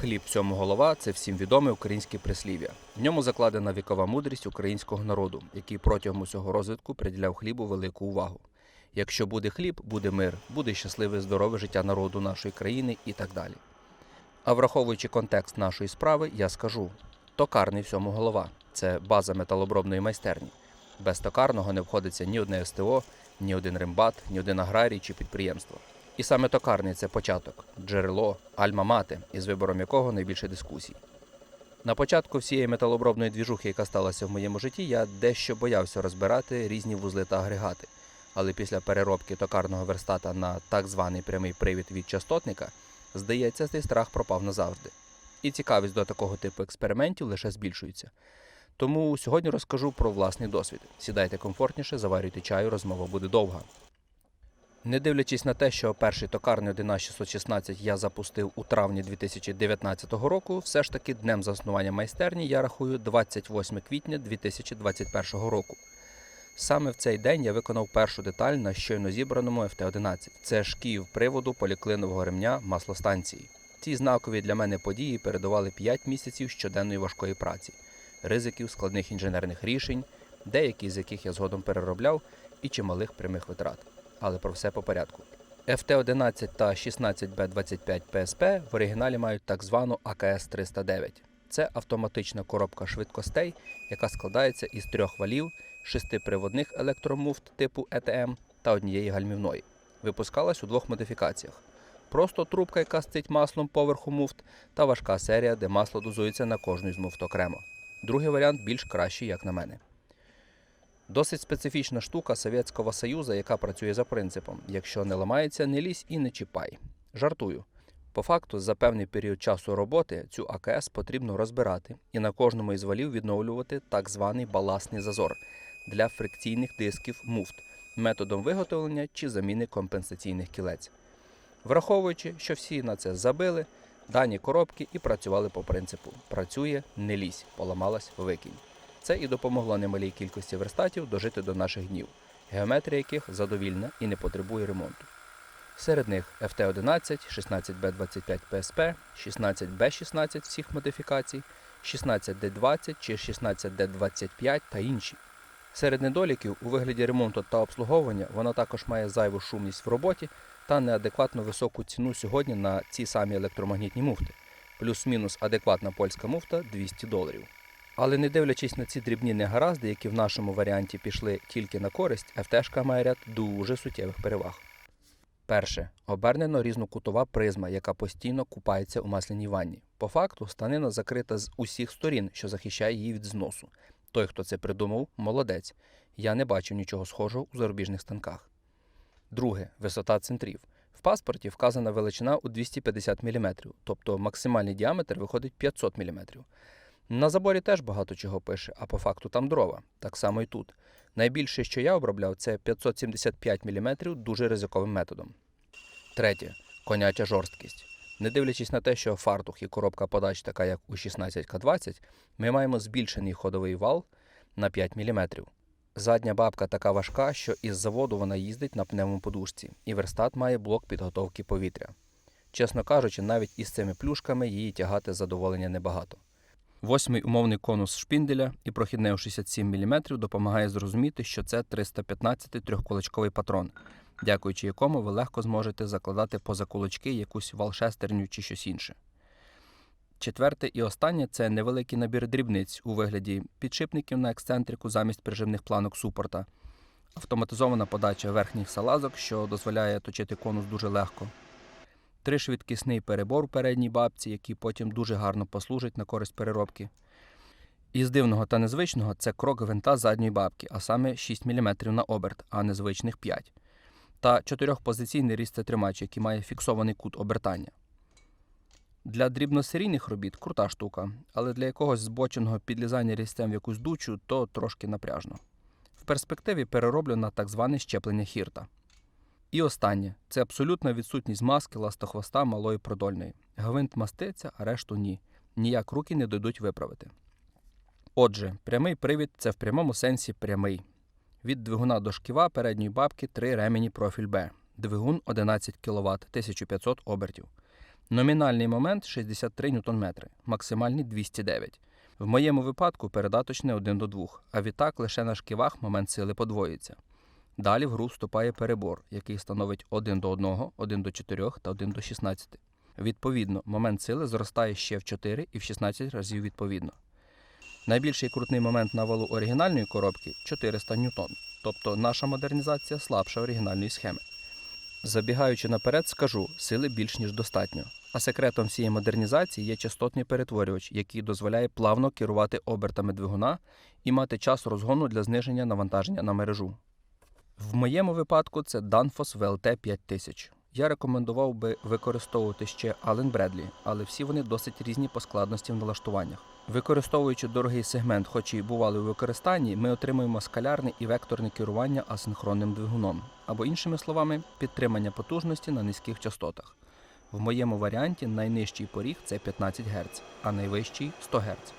Хліб всьому голова це всім відоме українське прислів'я. В ньому закладена вікова мудрість українського народу, який протягом усього розвитку приділяв хлібу велику увагу. Якщо буде хліб, буде мир, буде щасливе здорове життя народу нашої країни і так далі. А враховуючи контекст нашої справи, я скажу: токарний всьому голова це база металобробної майстерні. Без токарного не входиться ні одне СТО, ні один рембат, ні один аграрій чи підприємство. І саме токарний це початок, джерело, альма-мати, із вибором якого найбільше дискусій. На початку всієї металобробної двіжухи, яка сталася в моєму житті, я дещо боявся розбирати різні вузли та агрегати. Але після переробки токарного верстата на так званий прямий привід від частотника, здається, цей страх пропав назавжди. І цікавість до такого типу експериментів лише збільшується. Тому сьогодні розкажу про власний досвід. Сідайте комфортніше, заварюйте чаю, розмова буде довга. Не дивлячись на те, що перший токарний 11616 я запустив у травні 2019 року, все ж таки днем заснування майстерні я рахую 28 квітня 2021 року. Саме в цей день я виконав першу деталь на щойно зібраному FT-11. Це шків приводу поліклинового ремня маслостанції. Ці знакові для мене події передували 5 місяців щоденної важкої праці, ризиків, складних інженерних рішень, деякі з яких я згодом переробляв, і чималих прямих витрат але про все по порядку. FT-11 та 16B25 PSP в оригіналі мають так звану АКС-309. Це автоматична коробка швидкостей, яка складається із трьох валів, шести приводних електромуфт типу ETM та однієї гальмівної. Випускалась у двох модифікаціях: просто трубка, яка стить маслом поверху муфт, та важка серія, де масло дозується на кожну з муфт окремо. Другий варіант більш кращий, як на мене. Досить специфічна штука Совєтського Союзу, яка працює за принципом: якщо не ламається, не лізь і не чіпай. Жартую. По факту, за певний період часу роботи цю АКС потрібно розбирати і на кожному із валів відновлювати так званий баласний зазор для фрикційних дисків муфт методом виготовлення чи заміни компенсаційних кілець. Враховуючи, що всі на це забили, дані коробки і працювали по принципу: працює, не лізь, поламалась, викинь. Це і допомогло немалій кількості верстатів дожити до наших днів, геометрія яких задовільна і не потребує ремонту. Серед них FT11, 16B25 PSP, 16B16 всіх модифікацій, 16D20 чи 16D25 та інші. Серед недоліків у вигляді ремонту та обслуговування вона також має зайву шумність в роботі та неадекватно високу ціну сьогодні на ці самі електромагнітні муфти, плюс-мінус адекватна польська муфта 200 доларів. Але не дивлячись на ці дрібні негаразди, які в нашому варіанті пішли тільки на користь, ФТшка має ряд дуже суттєвих переваг. Перше. Обернено різнокутова призма, яка постійно купається у масляній ванні. По факту, станина закрита з усіх сторін, що захищає її від зносу. Той, хто це придумав, молодець. Я не бачив нічого схожого у зарубіжних станках. Друге. Висота центрів. В паспорті вказана величина у 250 мм, тобто максимальний діаметр виходить 500 мм. На заборі теж багато чого пише, а по факту там дрова. Так само і тут. Найбільше, що я обробляв, це 575 мм дуже ризиковим методом. Третє. Коняча жорсткість. Не дивлячись на те, що фартух і коробка подач така, як у 16К20, ми маємо збільшений ходовий вал на 5 мм. Задня бабка така важка, що із заводу вона їздить на пневмоподушці, і верстат має блок підготовки повітря. Чесно кажучи, навіть із цими плюшками її тягати задоволення небагато. Восьмий умовний конус шпінделя і прохідне у 67 мм допомагає зрозуміти, що це 315 трьохкулачковий патрон, дякуючи якому ви легко зможете закладати поза кулачки якусь валшестерню чи щось інше. Четверте і останнє це невеликий набір дрібниць у вигляді підшипників на ексцентрику замість прижимних планок супорта, автоматизована подача верхніх салазок, що дозволяє точити конус дуже легко. Тришвидкісний перебор у передній бабці, який потім дуже гарно послужить на користь переробки. Із дивного та незвичного це крок гвинта задньої бабки, а саме 6 мм на оберт, а незвичних 5. Та чотирьохпозиційний різцетримач, який має фіксований кут обертання. Для дрібносерійних робіт крута штука, але для якогось збоченого підлізання різцем в якусь дучу то трошки напряжно. В перспективі перероблю на так зване щеплення хірта. І останнє це абсолютна відсутність маски ластохвоста малої продольної. Гвинт маститься, а решту ні. Ніяк руки не дойдуть виправити. Отже, прямий привід це в прямому сенсі прямий. Від двигуна до шківа передньої бабки три ремені профіль Б. Двигун 11 кВт 1500 обертів. Номінальний момент 63 Нм, максимальний 209. В моєму випадку передаточне 1 до 2, а відтак лише на шківах момент сили подвоюється. Далі в гру вступає перебор, який становить 1 до 1, 1 до 4 та 1 до 16. Відповідно, момент сили зростає ще в 4 і в 16 разів відповідно. Найбільший крутний момент на валу оригінальної коробки 400 ньютон, тобто наша модернізація слабша оригінальної схеми. Забігаючи наперед, скажу, сили більш ніж достатньо. А секретом всієї модернізації є частотний перетворювач, який дозволяє плавно керувати обертами двигуна і мати час розгону для зниження навантаження на мережу. В моєму випадку це Danfoss VLT 5000. Я рекомендував би використовувати ще Allen Bradley, але всі вони досить різні по складності в налаштуваннях. Використовуючи дорогий сегмент, хоч і бували у використанні, ми отримуємо скалярне і векторне керування асинхронним двигуном, або іншими словами, підтримання потужності на низьких частотах. В моєму варіанті найнижчий поріг це 15 Гц, а найвищий 100 Гц,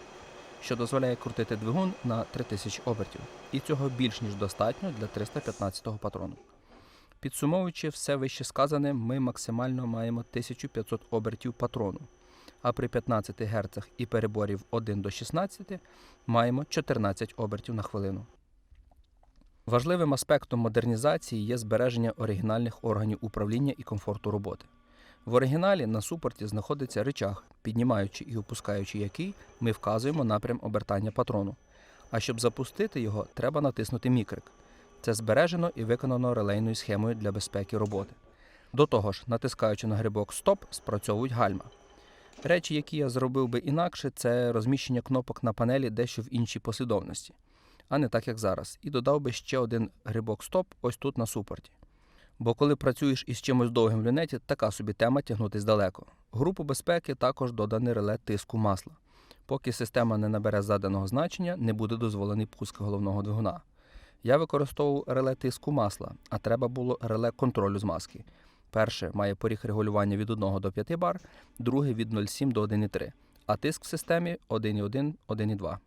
що дозволяє крутити двигун на 3000 обертів, і цього більш ніж достатньо для 315-го патрону. Підсумовуючи все вище сказане, ми максимально маємо 1500 обертів патрону, а при 15 Гц і переборів 1 до 16 маємо 14 обертів на хвилину. Важливим аспектом модернізації є збереження оригінальних органів управління і комфорту роботи. В оригіналі на супорті знаходиться рычаг, піднімаючи і опускаючи який, ми вказуємо напрям обертання патрону. А щоб запустити його, треба натиснути мікрик. Це збережено і виконано релейною схемою для безпеки роботи. До того ж, натискаючи на грибок Стоп, спрацьовують гальма. Речі, які я зробив би інакше, це розміщення кнопок на панелі дещо в іншій послідовності, а не так як зараз. І додав би ще один грибок Стоп ось тут на супорті. Бо коли працюєш із чимось довгим в люнеті, така собі тема тягнутись далеко. Групу безпеки також додане реле тиску масла. Поки система не набере заданого значення, не буде дозволений пуск головного двигуна. Я використовував реле тиску масла, а треба було реле контролю змазки. Перше має поріг регулювання від 1 до 5 бар, друге від 0,7 до 1,3, а тиск в системі 1,1, 1,2.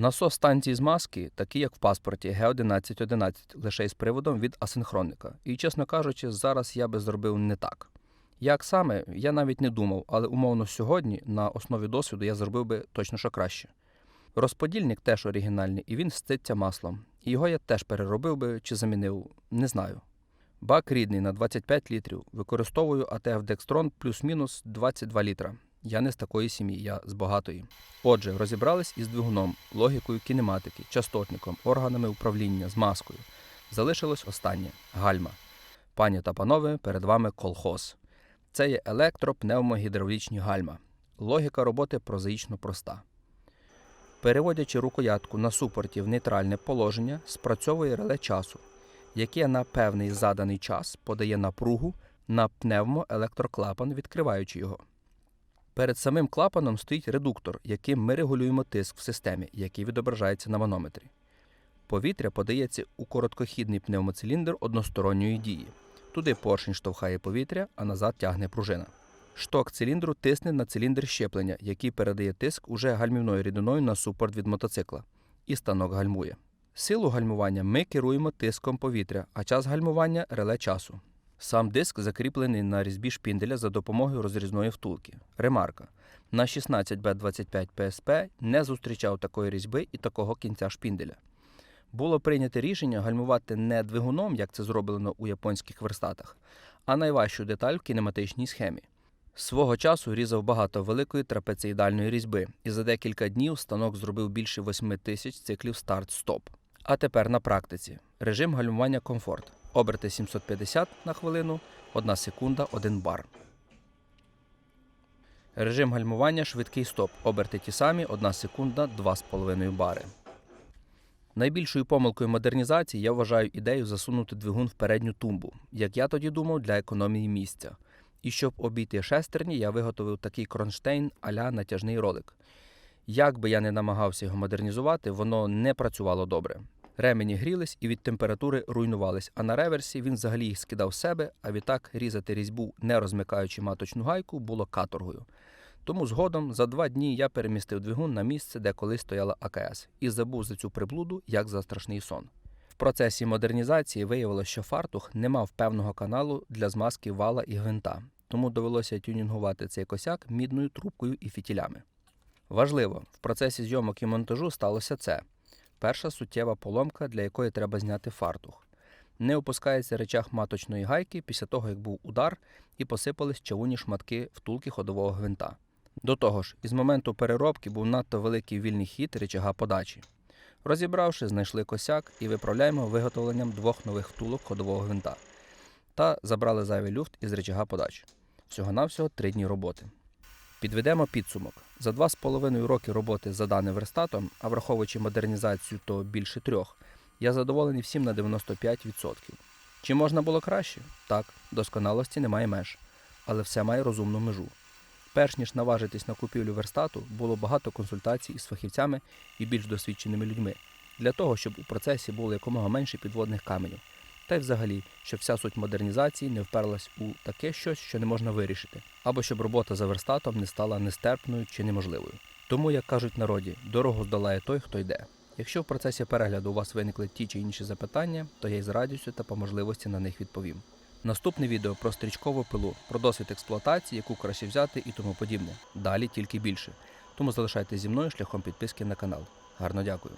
Насос станції змазки, такий як в паспорті Г1111, лише із приводом від асинхронника. І, чесно кажучи, зараз я би зробив не так. Як саме, я навіть не думав, але умовно сьогодні на основі досвіду я зробив би точно що краще. Розподільник теж оригінальний, і він ститься маслом. І його я теж переробив би чи замінив, не знаю. Бак рідний на 25 літрів. Використовую ATF Dextron плюс-мінус 22 літра. Я не з такої сім'ї, я з багатої. Отже, розібрались із двигуном, логікою кінематики, частотником, органами управління, змазкою. Залишилось останнє гальма. Пані та панове, перед вами колхоз. Це є електропневмогідравлічні гальма. Логіка роботи прозаїчно проста. Переводячи рукоятку на супорті в нейтральне положення, спрацьовує реле часу, яке на певний заданий час подає напругу на пневмоелектроклапан, відкриваючи його. Перед самим клапаном стоїть редуктор, яким ми регулюємо тиск в системі, який відображається на манометрі. Повітря подається у короткохідний пневмоциліндр односторонньої дії. Туди поршень штовхає повітря, а назад тягне пружина. Шток циліндру тисне на циліндр щеплення, який передає тиск уже гальмівною рідиною на супорт від мотоцикла, і станок гальмує. Силу гальмування ми керуємо тиском повітря, а час гальмування реле часу. Сам диск закріплений на різьбі шпінделя за допомогою розрізної втулки. Ремарка. На 16B25 PSP не зустрічав такої різьби і такого кінця шпінделя. Було прийнято рішення гальмувати не двигуном, як це зроблено у японських верстатах, а найважчу деталь в кінематичній схемі. Свого часу різав багато великої трапеціїдальної різьби, і за декілька днів станок зробив більше 8 тисяч циклів старт-стоп. А тепер на практиці режим гальмування комфорт. Оберти 750 на хвилину, 1 секунда, 1 бар. Режим гальмування швидкий стоп. Оберти ті самі, 1 секунда, 2,5 бари. Найбільшою помилкою модернізації я вважаю ідею засунути двигун в передню тумбу, як я тоді думав, для економії місця. І щоб обійти шестерні, я виготовив такий кронштейн а-ля натяжний ролик. Як би я не намагався його модернізувати, воно не працювало добре. Ремені грілись і від температури руйнувались, а на реверсі він взагалі їх скидав себе, а відтак різати різьбу, не розмикаючи маточну гайку, було каторгою. Тому згодом за два дні я перемістив двигун на місце, де колись стояла АКС, і забув за цю приблуду, як за страшний сон. В процесі модернізації виявилося, що фартух не мав певного каналу для змазки вала і гвинта. тому довелося тюнінгувати цей косяк мідною трубкою і фітілями. Важливо, в процесі зйомок і монтажу сталося це. Перша суттєва поломка, для якої треба зняти фартух. Не опускається речах маточної гайки після того, як був удар, і посипались чавунні шматки втулки ходового гвинта. До того ж, із моменту переробки був надто великий вільний хід речага подачі. Розібравши, знайшли косяк і виправляємо виготовленням двох нових втулок ходового гвинта та забрали зайвий люфт із речага подачі. Всього-навсього три дні роботи. Підведемо підсумок. За два з половиною роки роботи за даним верстатом, а враховуючи модернізацію, то більше трьох, я задоволений всім на 95%. Чи можна було краще? Так, досконалості немає меж, але все має розумну межу. Перш ніж наважитись на купівлю верстату, було багато консультацій із фахівцями і більш досвідченими людьми для того, щоб у процесі було якомога менше підводних каменів. Та й взагалі, щоб вся суть модернізації не вперлась у таке щось, що не можна вирішити, або щоб робота за верстатом не стала нестерпною чи неможливою. Тому, як кажуть народі, дорогу здолає той, хто йде. Якщо в процесі перегляду у вас виникли ті чи інші запитання, то я із радістю та по можливості на них відповім. Наступне відео про стрічкову пилу, про досвід експлуатації, яку краще взяти і тому подібне. Далі тільки більше. Тому залишайтеся зі мною шляхом підписки на канал. Гарно дякую.